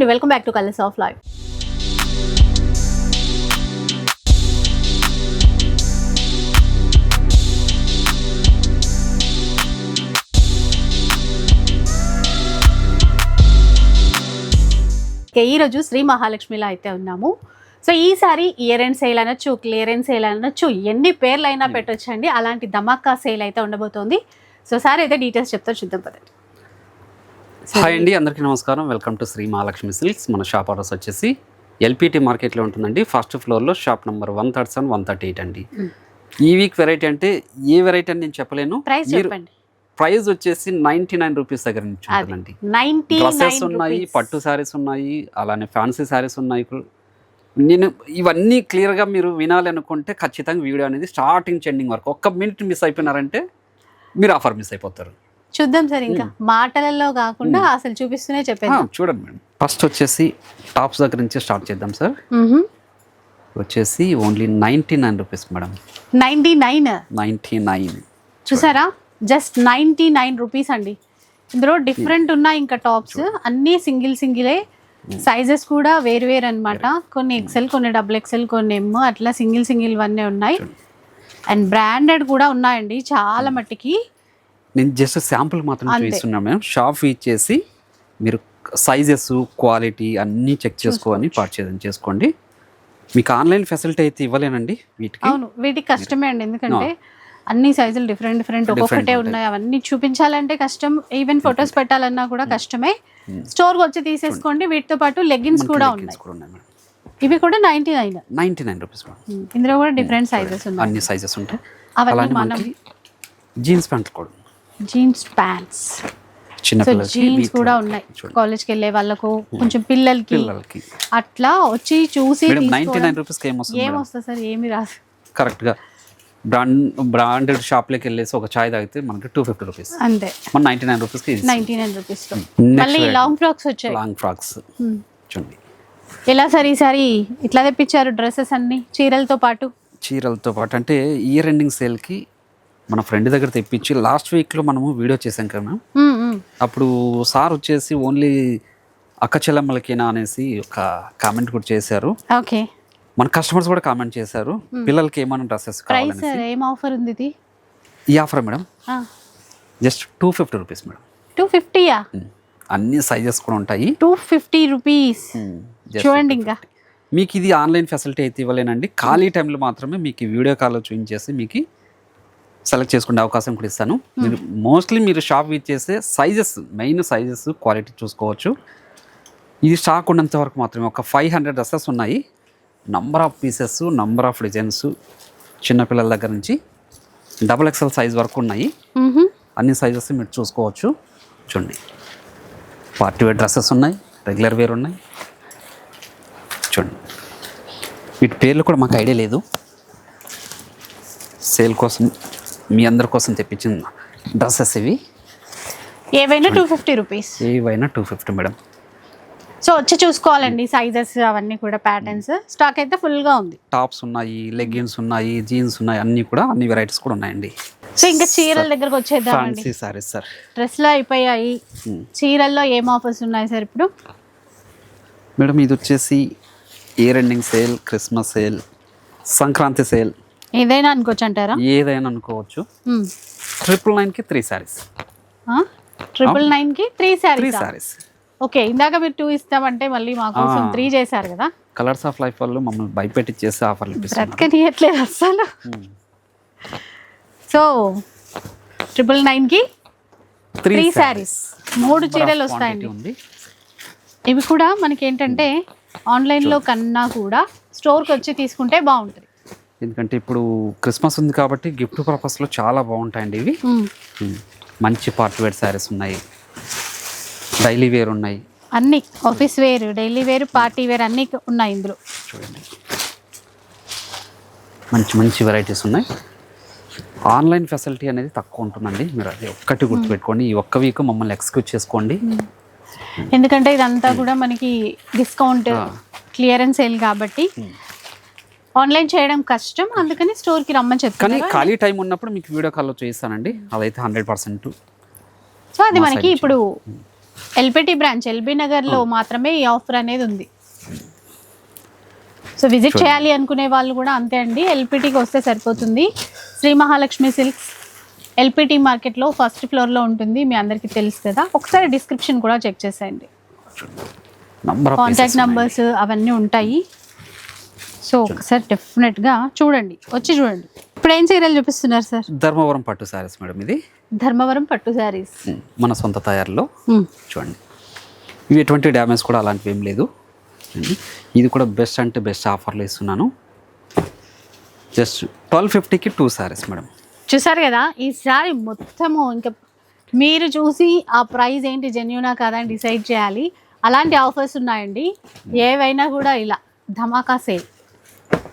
అండి. Welcome back to colours of life ఈరోజు శ్రీ మహాలక్ష్మిలో అయితే ఉన్నాము. సో ఈసారి ఇయర్ ఎండ్ సేల్ అనొచ్చు క్లియరెన్స్ సేల్ అనొచ్చు ఎన్ని పేర్లు అయినా పెట్టొచ్చండి. అలాంటి ధమాకా సేల్ అయితే ఉండబోతోంది. సో సార్ అయితే డీటెయిల్స్ చెప్తారు చూద్దాం పదండి. హాయ్ అండి అందరికీ నమస్కారం. Welcome to Sri Mahalakshmi silks. మన షాప్ అడ్రస్ వచ్చేసి ఎల్పిటి మార్కెట్లో ఉంటుందండి. ఫస్ట్ ఫ్లోర్లో shop number one thirty seven one thirty eight అండి. ఈ వీక్ వెరైటీ అంటే ఏ వెరైటీ అని నేను చెప్పలేను. ప్రైస్ మీరు చెప్పండి. ప్రైస్ వచ్చేసి నైంటీ నైన్ రూపీస్ దగ్గర నుంచి ఉంటుందండి. నైన్టీ డ్రెస్సెస్ ఉన్నాయి పట్టు శారీస్ ఉన్నాయి అలానే ఫ్యాన్సీ శారీస్ ఉన్నాయి. నేను ఇవన్నీ క్లియర్గా మీరు వినాలి అనుకుంటే ఖచ్చితంగా వీడియో అనేది స్టార్టింగ్ ఎండింగ్ వరకు ఒక్క మినిట్ మిస్ అయిపోయినారంటే మీరు ఆఫర్ మిస్ అయిపోతారు. చూద్దాం సార్ ఇంకా. మాటలలో కాకుండా అసలు చూపిస్తూనే చెప్పేది. చూడండి మేడం. ఫస్ట్ వచ్చేసి టాప్స్ దగ్గర నుంచి స్టార్ట్ చేద్దాం సార్. వచ్చేసి only ninety nine rupees madam. Ninety nine? Ninety nine. చూసారా? జస్ట్ నైన్టీ నైన్ రూపీస్ అండి. ఇందులో డిఫరెంట్ ఉన్నాయి ఇంకా టాప్స్. అన్నీ సింగిల్ సింగిలే. సైజెస్ కూడా వేరు వేరు అనమాట కొన్ని ఎక్సెల్ కొన్ని డబుల్ ఎక్సెల్ కొన్ని ఎమ్ అట్లా సింగిల్ సింగిల్ వన్నీ ఉన్నాయి. అండ్ బ్రాండెడ్ కూడా ఉన్నాయండి చాలా మట్టికి. నేను జస్ట్ శాంపుల్ మాత్రం. చూపిస్తున్నాను మేడం షాప్ ఇచ్చేసి మీరు సైజెస్ క్వాలిటీ అన్నీ చెక్ చేసుకోని పర్చేజ్ చేసుకోండి. మీకు ఆన్లైన్ ఫెసిలిటీ అయితే ఇవ్వలేనండి వీటికి. అవును వీటికి కష్టమే అండి. ఎందుకంటే అన్ని సైజులు డిఫరెంట్ డిఫరెంట్ ఒక్కొక్కటే. ఉన్నాయి. అవన్నీ చూపించాలంటే కష్టం. ఈవెన్ ఫొటోస్ పెట్టాలన్నా కూడా కష్టమే. స్టోర్ వచ్చి తీసేసుకోండి. వీటితో పాటు లెగ్గిన్స్ కూడా ఉన్నాయి. ఇవి కూడా ninety nine ninety nine rupees ఇందులో కూడా డిఫరెంట్ సైజెస్ ఉన్నాయి. అన్ని సైజెస్ ఉంటాయి. అవన్నీ మనం జీన్స్ ప్యాంట్లు కూడా జీన్స్ ప్యాంట్స్. చిన్న సో జీన్స్ కూడా ఉన్నాయి. కాలేజ్కి వెళ్ళే వాళ్ళకు కొంచెం పిల్లలకి అట్లా వచ్చి చూసి ఏమొస్తుంది సార్? ఏమి రాదు. కరెక్ట్గా బ్రాండ్ బ్రాండెడ్ షాప్లోకి వెళ్ళేసి ఒక చాయ్ తాగితే మనకి టూ ఫిఫ్టీ రూపీస్ అంతే. మన నైంటీ నైన్ రూపీస్కి నైన్టీ నైన్ రూపీస్ మళ్ళీ. లాంగ్ ఫ్రాక్స్ వచ్చాయి. Long frocks Hmm. చూడండి. ఎలా సార్ ఈసారి? ఇట్లా తెప్పించారు డ్రెస్సెస్ అన్ని చీరలతో పాటు? చీరలతో పాటు అంటే ఇయర్ ఎండింగ్ సేల్కి మన ఫ్రెండ్ దగ్గర తెప్పించి లాస్ట్ వీక్లో మనము వీడియో చేసాం కదా. అప్పుడు సార్ వచ్చేసి ఓన్లీ అక్క చెల్లెమ్మలకేనా అనేసి ఒక కామెంట్ కూడా చేశారు. ఓకే. మన కస్టమర్స్ కూడా కామెంట్ చేశారు. పిల్లలకి ఏమైనా డ్రెస్సెస్ ఏం ఆఫర్ ఉంది ఇది? ఈ offer madam just two fifty rupees madam two ఫిఫ్టీయా. అన్ని సైజెస్ కూడా ఉంటాయి. టూ ఫిఫ్టీ రూపీస్ చూడండి ఇంకా. మీకు ఇది ఆన్లైన్ ఫెసిలిటీ అయితే ఇవ్వలేనండి. ఖాళీ టైంలో మాత్రమే మీకు వీడియో కాల్లో చూపించేసి మీకు సెలెక్ట్ చేసుకునే అవకాశం కూడా ఇస్తాను. మీరు మోస్ట్లీ మీరు షాప్ ఇచ్చేసే సైజెస్ మెయిన్ సైజెస్ క్వాలిటీ చూసుకోవచ్చు. ఇది స్టాక్ ఉన్నంత వరకు మాత్రమే ఒక ఫైవ్ హండ్రెడ్ డ్రెస్సెస్ ఉన్నాయి. Number of pieces number of designs చిన్నపిల్లల దగ్గర నుంచి డబుల్ ఎక్స్ఎల్ సైజ్ వరకు ఉన్నాయి. అన్ని సైజెస్ మీరు చూసుకోవచ్చు. చూడండి. పార్టీ వేర్ డ్రెస్సెస్ ఉన్నాయి రెగ్యులర్ వేర్ ఉన్నాయి. చూడండి. వీటి పేర్లు కూడా మాకు ఐడియా లేదు. సేల్ కోసం మీ అందరి కోసం తెప్పించిన డ్రెస్సెస్ ఇవి. ఏవైనా టూ ఫిఫ్టీ రూపీస్ ఏవైనా టూ ఫిఫ్టీ మేడం సో వచ్చి చూసుకోవాలండి సైజెస్ అవన్నీ కూడా ప్యాటర్న్స్ స్టాక్ అయితే ఫుల్గా ఉంది. టాప్స్ ఉన్నాయి లెగ్గిన్స్ ఉన్నాయి జీన్స్ ఉన్నాయి అన్నీ కూడా అన్ని వెరైటీస్ కూడా ఉన్నాయండి. సో ఇంకా చీరల దగ్గరకు వచ్చేద్దామండి. సారీస్ సార్ డ్రెస్లో అయిపోయాయి. చీరల్లో ఏం ఆఫర్స్ ఉన్నాయి సార్ ఇప్పుడు? మేడం ఇది వచ్చేసి year ending sale Christmas sale Sankranti sale ఏదైనా అనుకోవచ్చు అంటారా? ఏదైనా అనుకోవచ్చు. ట్రిపుల్ నైన్కి త్రీ శారీస్ ట్రిపుల్ నైన్కి three three saris saris okay ఇందాక మీరు టూ ఇస్తామంటే మళ్ళీ మా కోసం. త్రీ చేశారు కదా? కలర్స్ ఆఫ్ లైఫ్ వాళ్ళు మమ్మల్ని భయపెట్టి చేసే ఆఫర్లు బ్రతకనియట్లేదు అస్సలు. సో ట్రిపుల్ నైన్కి త్రీ శారీస్ మూడు చీరలు వస్తాయండి. ఇవి కూడా మనకి ఏంటంటే ఆన్లైన్లో కన్నా కూడా స్టోర్కి వచ్చి తీసుకుంటే బాగుంటుంది. ఎందుకంటే ఇప్పుడు క్రిస్మస్ ఉంది కాబట్టి గిఫ్ట్ పర్పస్లో చాలా బాగుంటాయండి ఇవి. మంచి పార్టీ వేర్ శారీస్ ఉన్నాయి. డైలీ వేర్ ఉన్నాయి. అన్ని office wear daily wear party wear అన్నీ ఉన్నాయి ఇందులో. చూడండి. మంచి మంచి వెరైటీస్ ఉన్నాయి. ఆన్లైన్ ఫెసిలిటీ అనేది తక్కువ ఉంటుందండి. మీరు అది ఒక్కటి గుర్తుపెట్టుకోండి. ఈ ఒక్క వీక్ మమ్మల్ని ఎక్స్క్యూజ్ చేసుకోండి. ఎందుకంటే ఇదంతా కూడా మనకి డిస్కౌంట్ క్లియరెన్స్ సేల్ కాబట్టి ఆన్లైన్ చేయడం కష్టం అందుకని స్టోర్కి రమ్మని కానీ చెప్తాను ఖాళీ టైం ఉన్నప్పుడు మీకు వీడియో కాల్లో చూపిస్తానండి అదైతే హండ్రెడ్ పర్సెంట్ సో అది మనకి ఇప్పుడు ఎల్పిటి బ్రాంచ్ ఎల్బీ నగర్లో మాత్రమే ఈ ఆఫర్ అనేది ఉంది. సో విజిట్ చేయాలి అనుకునే వాళ్ళు కూడా అంతే అండి. ఎల్పిటికి వస్తే సరిపోతుంది. శ్రీ మహాలక్ష్మి సిల్క్స్ ఎల్పిటి మార్కెట్లో ఫస్ట్ ఫ్లోర్లో ఉంటుంది. మీ అందరికీ తెలుసు కదా. ఒకసారి డిస్క్రిప్షన్ కూడా చెక్ చేసేయండి. కాంటాక్ట్ నంబర్స్ అవన్నీ ఉంటాయి. సో ఒకసారి డెఫినెట్గా చూడండి. వచ్చి చూడండి. ఇప్పుడు ఏం చీరలు చూపిస్తున్నారు సార్? ధర్మవరం పట్టు సారీస్ మేడం ఇది. ధర్మవరం పట్టు శారీస్ మన సొంత తయారులో. చూడండి. ఇవి ఎటువంటి డ్యామేజ్ కూడా అలాంటివి ఏం లేదు. ఇది కూడా బెస్ట్ అంటే బెస్ట్ ఆఫర్లో ఇస్తున్నాను. జస్ట్ ట్వెల్వ్ ఫిఫ్టీకి టూ సారీస్ మేడం. చూసారు కదా? ఈ సారీ మొత్తము ఇంకా మీరు చూసి ఆ ప్రైస్ ఏంటి జెన్యునా కాదా అని డిసైడ్ చేయాలి. అలాంటి ఆఫర్స్ ఉన్నాయండి. ఏవైనా కూడా ఇలా. ధమాకా సేల్.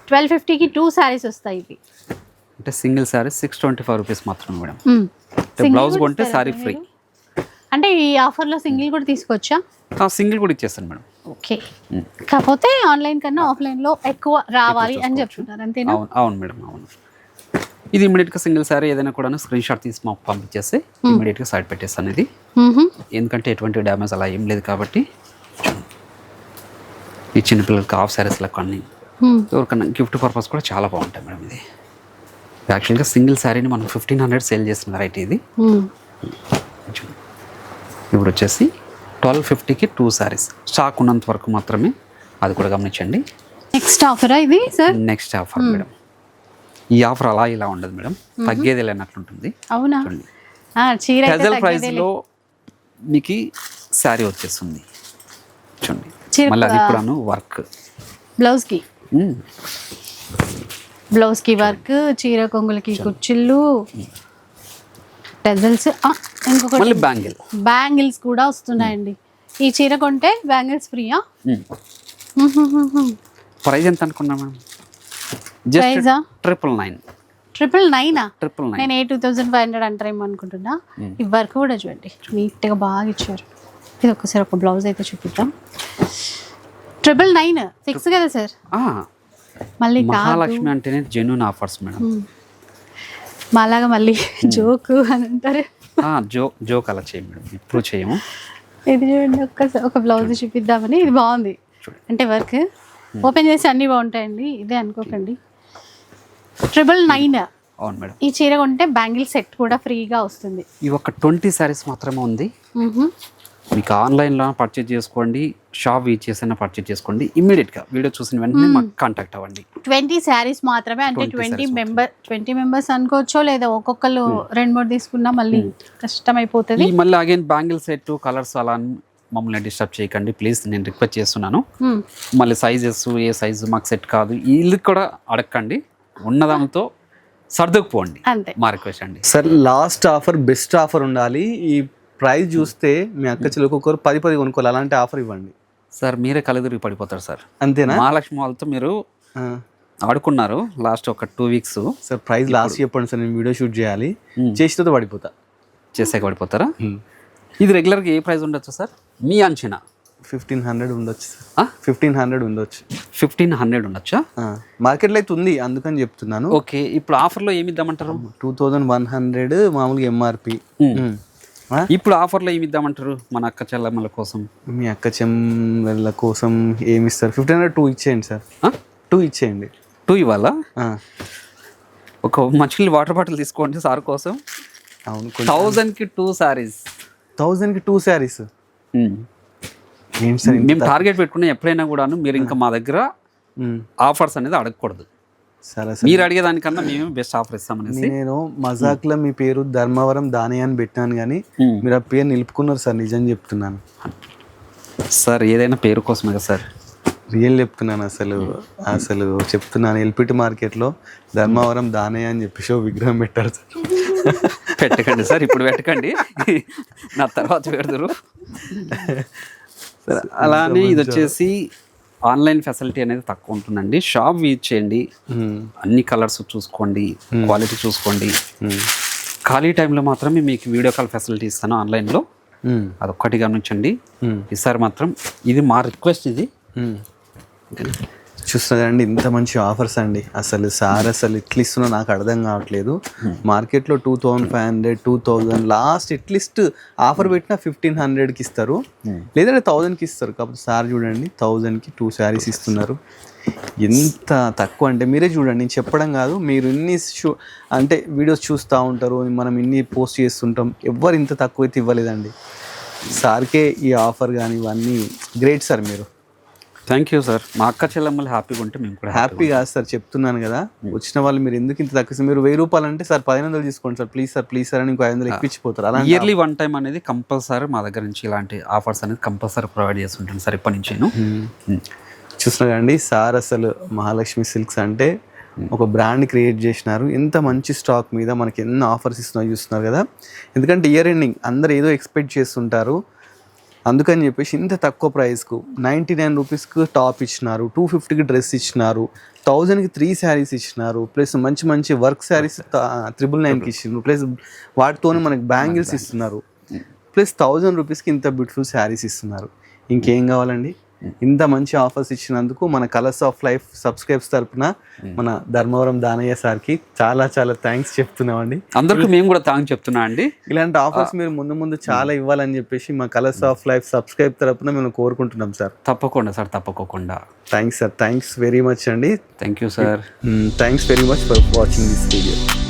ట్వెల్వ్ ఫిఫ్టీకి టూ శారీస్ వస్తాయి ఇవి. అంటే single sari six twenty five rupees మాత్రమే మేడం. బ్లౌజ్ కొంటే మీరు? ఫ్రీ అంటే ఈ ఆఫర్లో సింగిల్ కూడా తీసుకోవచ్చా? సింగిల్ కూడా ఇచ్చేస్తాను మేడం. ఓకే. కాకపోతే ఆన్లైన్ కన్నా ఆఫ్లైన్లో ఎక్కువ రావాలి అని చెప్తున్నారు అంతేనా? అవును మేడం అవును. ఇది ఇమీడియట్గా సింగిల్ సారీ ఏదైనా కూడా స్క్రీన్ షాట్ తీసి మాకు పంపించేస్తే ఇమీడియట్గా సైడ్ పెట్టేస్తాను ఇది. ఎందుకంటే ఎటువంటి డ్యామేజ్ అలా ఏం లేదు కాబట్టి ఈ చిన్నపిల్లలకి హాఫ్ శారీస్లకు అన్ని. ఎవరికన్నా గిఫ్ట్ పర్పస్ కూడా చాలా బాగుంటాయి మేడం ఇది. యాక్చువల్గా సింగిల్ శారీని మనం ఫిఫ్టీన్ హండ్రెడ్ సేల్ చేస్తున్న రైట్ ఇది. మ్మ్. ఇప్పుడు వచ్చేసి ట్వెల్వ్ ఫిఫ్టీకి టూ శారీస్ స్టాక్ ఉన్నంత వరకు మాత్రమే అది కూడా గమనించండి. నెక్స్ట్ ఆఫరా ఇది సార్ నెక్స్ట్ ఆఫర్ మేడం. ఈ ఆఫర్ అలా ఇలా ఉండదు మేడం. తగ్గేది లేనట్లుంటుంది అవునా? తగ్గేదేలే. ప్రైస్లో మీకు శారీ వచ్చేస్తుంది. చూడండి. మళ్ళీ అది కూడాను వర్క్ బ్లౌజ్కి బ్లౌజ్కి వర్క్ చీర కొంగులకి కుచ్చిళ్ళు టెజల్స్ ఇంకొకటి బ్యాంగిల్. బ్యాంగిల్స్ కూడా వస్తున్నాయండి. ఈ చీర కొంటే బ్యాంగిల్స్ ఫ్రీయా? ప్రైస్ ఎంత అనుకున్నా మేడం? ప్రైజా ట్రిపుల్ నైన్ ట్రిపుల్ నైనా ట్రిపుల్ నైన్ నేను ఏ టూ థౌజండ్ ఫైవ్ హండ్రెడ్ అంటారేమో అనుకుంటున్నా. ఈ వర్క్ కూడా చూడండి. నీట్గా బాగా ఇచ్చారు. ఇది ఒక్కసారి ఒక బ్లౌజ్ అయితే చూపిద్దాం. ట్రిపుల్ నైన్ ఫిక్స్ కదా సార్ మళ్ళీ మహాలక్ష్మి అంటేనే జెన్యున్ ఆఫర్స్ మేడం మాలాగా మళ్ళీ జోకు అని అంటారు. ఆ, జో జోక్ అలా చేయం మేడం ఇప్పుడు చేయము. ఇది చూడండి ఒక్కసారి ఒక బ్లౌజ్ చూపిద్దామని. ఇది బాగుంది. అంటే వర్క్ ఓపెన్ చేసి అన్నీ బాగుంటాయండి. ఇదే అనుకోకండి. ట్రిపుల్ నైన్ అవును మేడం ఈ చీర కొంటే బ్యాంగిల్ సెట్ కూడా ఫ్రీగా వస్తుంది. ఈ ఒక ట్వంటీ శారీస్ మాత్రమే ఉంది. మీకు ఆన్లైన్లో పర్చేజ్ చేసుకోండి షాప్ వీచ్ చేసైనా పర్చేజ్ చేసుకోండి ఇమ్మీడియట్గా వీడియో చూసిన వెంటనే మాకు కాంటాక్ట్ అవ్వండి. ట్వంటీ శారీస్ మాత్రమే అంటే 20 ట్వంటీ మెంబర్ ట్వంటీ మెంబర్స్ అనుకోవచ్చో లేదా ఒక్కొక్కరు రెండు మూడు తీసుకున్నా మళ్ళీ కష్టం అయిపోతుంది ఈ మళ్ళీ అగైన్ బ్యాంగిల్ సెట్ కలర్స్ అలా అని మమ్మల్ని డిస్టర్బ్ చేయకండి. ప్లీజ్ నేను రిక్వెస్ట్ చేస్తున్నాను. మళ్ళీ సైజెస్ ఏ సైజు మాకు సెట్ కాదు. వీళ్ళకి కూడా అడగండి ఉన్నదాంతో సర్దుకుపోండి. అంతే. మా రిక్వెస్ట్ అండి. Sir last offer best offer ఉండాలి. ఈ ప్రైస్ చూస్తే మీ అక్క చెల్లి ఒక్కొక్కరు పది పది కొనుక్కోవాలి. అలాంటి ఆఫర్ ఇవ్వండి. సార్ మీరే కలెదురికి పడిపోతారు సార్. అంతేనా? మహాలక్ష్మి వాళ్ళతో మీరు. ఆడుకున్నారు లాస్ట్ ఒక two weeks. Sir price last చెప్పండి సార్ నేను వీడియో షూట్ చేయాలి. చేసితో పడిపోతా. చేసాక పడిపోతారా? ఇది రెగ్యులర్గా ఏ ప్రైస్ ఉండొచ్చు సార్? మీ అంచనా? ఫిఫ్టీన్ హండ్రెడ్ ఉండొచ్చు ఫిఫ్టీన్ హండ్రెడ్ ఉండొచ్చు. ఫిఫ్టీన్ హండ్రెడ్ ఉండొచ్చా? మార్కెట్లో అయితే ఉంది అందుకని చెప్తున్నాను. ఓకే ఇప్పుడు ఆఫర్లో ఏమి ఇద్దామంటారు? టూ థౌజండ్ వన్ హండ్రెడ్ మామూలుగా ఎంఆర్పి ఇప్పుడు ఆఫర్లో ఏమి ఇద్దామంటారు మన అక్క చెల్లెమ్మల కోసం? మీ అక్క చెల్లెళ్ళ కోసం ఏమి ఇస్తారు? ఫిఫ్టీన్ హండ్రెడ్ టూ ఇచ్చేయండి సార్. టూ ఇచ్చేయండి. టూ ఇవ్వాలా? ఒక మంచి వాటర్ బాటిల్ తీసుకోండి సార్ కోసం. అవును థౌజండ్కి టూ సారీస్ థౌజండ్కి టూ శారీస్ మేము టార్గెట్ పెట్టుకునే ఎప్పుడైనా కూడాను మీరు ఇంకా మా దగ్గర. ఆఫర్స్ అనేది అడగకూడదు. మీరు అడిగేదానికన్నా మేమే బెస్ట్ ఆఫర్ ఇస్తామనేసి. నేను మజాక్లో మీ పేరు ధర్మవరం దాని అని పెట్టాను కానీ. మీరు ఆ పేరు నిలుపుకున్నారు సార్ నిజం చెప్తున్నాను. సార్ ఏదైనా పేరు కోసమే కదా సార్? రియల్ చెప్తున్నాను అసలు అసలు చెప్తున్నాను. ఎల్పిటి మార్కెట్లో ధర్మవరం దానయ్య అని చెప్పేసి ఓ విగ్రహం పెట్టారు సార్. పెట్టకండి సార్ ఇప్పుడు పెట్టకండి. నా తర్వాత పెడతారు సరే, అలానే ఇది వచ్చేసి ఆన్లైన్ ఫెసిలిటీ అనేది తక్కువ ఉంటుందండి షాప్ విజిట్ చేయండి. అన్ని కలర్స్ చూసుకోండి క్వాలిటీ చూసుకోండి. ఖాళీ టైంలో మాత్రమే మీకు వీడియో కాల్ ఫెసిలిటీ ఇస్తాను ఆన్లైన్లో. అదొక్కటి గమనించండి. ఈసారి మాత్రం ఇది మా రిక్వెస్ట్ ఇది. చూస్తున్నారండి ఇంత మంచి ఆఫర్స్ అండి. అసలు సార్ అసలు ఎట్లా ఇస్తున్నా నాకు అర్థం కావట్లేదు. మార్కెట్లో two thousand five hundred two thousand last at least offer పెట్టినా ఫిఫ్టీన్ హండ్రెడ్కి ఇస్తారు. లేదంటే థౌజండ్కి ఇస్తారు. కాకపోతే సార్ చూడండి థౌజండ్కి టూ శారీస్ ఇస్తున్నారు. ఎంత తక్కువ అంటే మీరే చూడండి నేను చెప్పడం కాదు. మీరు ఇన్ని షూ అంటే వీడియోస్ చూస్తూ ఉంటారు మనం ఇన్ని పోస్ట్ చేస్తుంటాం. ఎవ్వరు ఇంత తక్కువ అయితే ఇవ్వలేదండి. సార్కే ఈ ఆఫర్ కానీ ఇవన్నీ గ్రేట్ సార్ మీరు. థ్యాంక్ యూ సార్ మా అక్క చెల్లెమ్మలు హ్యాపీగా ఉంటే మేము కూడా హ్యాపీ కాదు సార్ చెప్తున్నాను కదా వచ్చిన వాళ్ళు మీరు ఎందుకు ఇంత తక్కువ? మీరు వెయ్యి రూపాయలు అంటే సార్ పదిహేను వందలు తీసుకోండి sir please sir please sir అని ఇంకో ఐదు వందలు ఎక్కించిపోతారు. అలా ఇయర్లీ వన్ టైం అనేది కంపల్సరీ మా దగ్గర నుంచి ఇలాంటి ఆఫర్స్ అనేది కంపల్సరీ ప్రొవైడ్ చేస్తుంటాను సార్ ఇప్పటి నుంచి చూస్తున్నా కండి సార్ అసలు మహాలక్ష్మి సిల్క్స్ అంటే ఒక బ్రాండ్ క్రియేట్ చేసినారు. ఎంత మంచి స్టాక్ మీద మనకి ఎన్ని ఆఫర్స్ ఇస్తున్నారో చూస్తున్నారు కదా. ఎందుకంటే ఇయర్ ఎండింగ్ అందరు ఏదో ఎక్స్పెక్ట్ చేస్తుంటారు. అందుకని చెప్పేసి ఇంత తక్కువ ప్రైస్కు నైంటీ నైన్ రూపీస్కి టాప్ ఇచ్చినారు టూ ఫిఫ్టీకి డ్రెస్ ఇచ్చినారు థౌజండ్కి త్రీ శారీస్ ఇచ్చినారు ప్లస్ మంచి మంచి వర్క్ శారీస్ త్రిబుల్ నైన్కి ఇచ్చినారు ప్లస్ వాటితోనే మనకి బ్యాంగిల్స్ ఇస్తున్నారు ప్లస్ థౌజండ్ రూపీస్కి ఇంత బ్యూటిఫుల్ శారీస్ ఇస్తున్నారు. ఇంకేం కావాలండి? ఇంత మంచి ఆఫర్స్ ఇచ్చినందుకు మన కలర్స్ ఆఫ్ లైఫ్ సబ్స్క్రైబ్స్ తరపున మన ధర్మవరం దానయ్య సార్కి చాలా చాలా థ్యాంక్స్ చెప్తున్నామండి. అందరికీ మేము కూడా థ్యాంక్ చెప్తున్నా అండి. ఇలాంటి ఆఫర్స్ మీరు ముందు ముందు చాలా ఇవ్వాలని చెప్పేసి మా కలర్స్ ఆఫ్ లైఫ్ సబ్స్క్రైబ్ తరపున మేము కోరుకుంటున్నాం సార్. తప్పకుండా sir తప్పకోకుండా. Thanks sir. Thanks very much అండి. Thank you sir thanks very much for watching this video